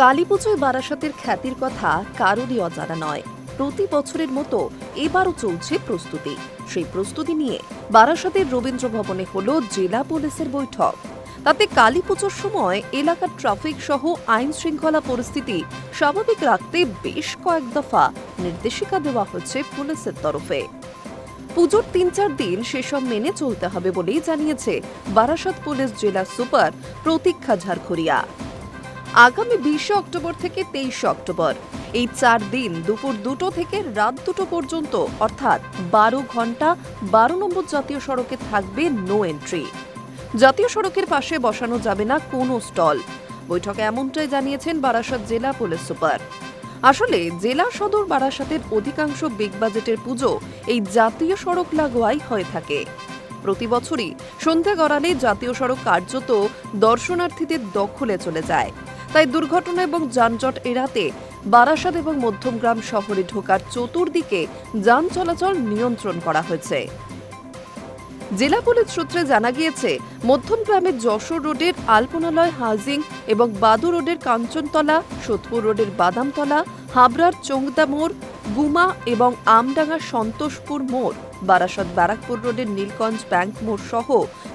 কালীপুজোয় বারাসাতের খ্যাতির কথা কারোরই অজানা নয়। প্রতি বছরের মতো এবারও চলছে প্রস্তুতি। সেই প্রস্তুতি নিয়ে বারাসাতের রবীন্দ্র ভবনে হল জেলা পুলিশের বৈঠক। তাতে কালীপুজোর সময় এলাকার ট্রাফিক সহ আইন শৃঙ্খলা পরিস্থিতি স্বাভাবিক রাখতে বেশ কয়েক দফা নির্দেশিকা দেওয়া হচ্ছে পুলিশের তরফে। পুজোর তিন চার দিন সেসব মেনে চলতে হবে বলেই জানিয়েছে বারাসাত পুলিশ জেলা সুপার প্রতীক্ষা ঝাড়খড়িয়া আগামী বিশে অক্টোবর থেকে তেইশে অক্টোবর। এই চার দিন দুপুর দুটো থেকে রাত দুটো পর্যন্ত, অর্থাৎ বারো ঘণ্টা বারো নম্বর জাতীয় সড়কে থাকবে নো এন্ট্রি জাতীয় সড়কের পাশে বসানো যাবে না কোনো স্টল। বৈঠকে এমনটাই জানিয়েছেন বারাসাত জেলা পুলিশ সুপার। আসলে জেলা সদর বারাসাতের অধিকাংশ বিগ বাজেটের পুজো এই জাতীয় সড়ক লাগোয়াই হয়ে থাকে। প্রতি বছরই সন্ধ্যা গড়ালে জাতীয় সড়ক কার্যত দর্শনার্থীদের দখলে চলে যায়। তাই দুর্ঘটনা এবং যানজট এড়াতে বারাসাত এবং মধ্যমগ্রাম শহরে ঢোকার চতুর্দিকে যান চলাচল নিয়ন্ত্রণ করা হয়েছে। জেলা পুলিশ সূত্রে জানা গিয়েছে, মধ্যমগ্রামের যশোর রোডের আলপনালয় হাউজিং এবং বাদু রোডের কাঞ্চনতলা, সোদপুর রোডের বাদামতলা, হাবড়ার চোংদা মোড় গুমা এবং আমডাঙ্গার সন্তোষপুর মোড়, বারাসত ব্যারাকপুর রোডের নীলগঞ্জ ব্যাংক মোড় সহ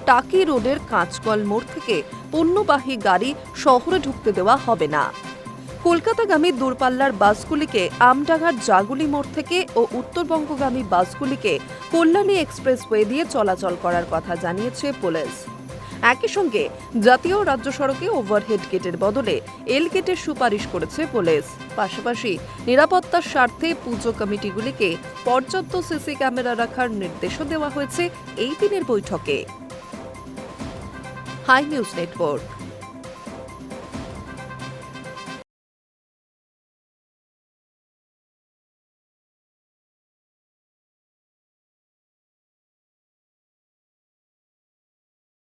টাকি রোডের কাঁচকল মোড় থেকে পণ্যবাহী গাড়ি শহরে ঢুকতে দেওয়া হবে না। কলকাতাগামী দূরপাল্লার বাসগুলিকে আমডাঙ্গার জাগুলি মোড় থেকে ও উত্তরবঙ্গগামী বাসগুলিকে কল্যাণী এক্সপ্রেসওয়ে দিয়ে চলাচল করার কথা জানিয়েছে পুলিশ। একই সঙ্গে জাতীয় রাজ্য সড়কে ওভারহেড গেটের বদলে এল গেটের সুপারিশ করেছে পুলিশ। পাশাপাশি নিরাপত্তার স্বার্থে পুজো কমিটিগুলিকে পর্যাপ্ত সিসি ক্যামেরা রাখার নির্দেশও দেওয়া হয়েছে এই দিনের বৈঠকে। Hi News Network.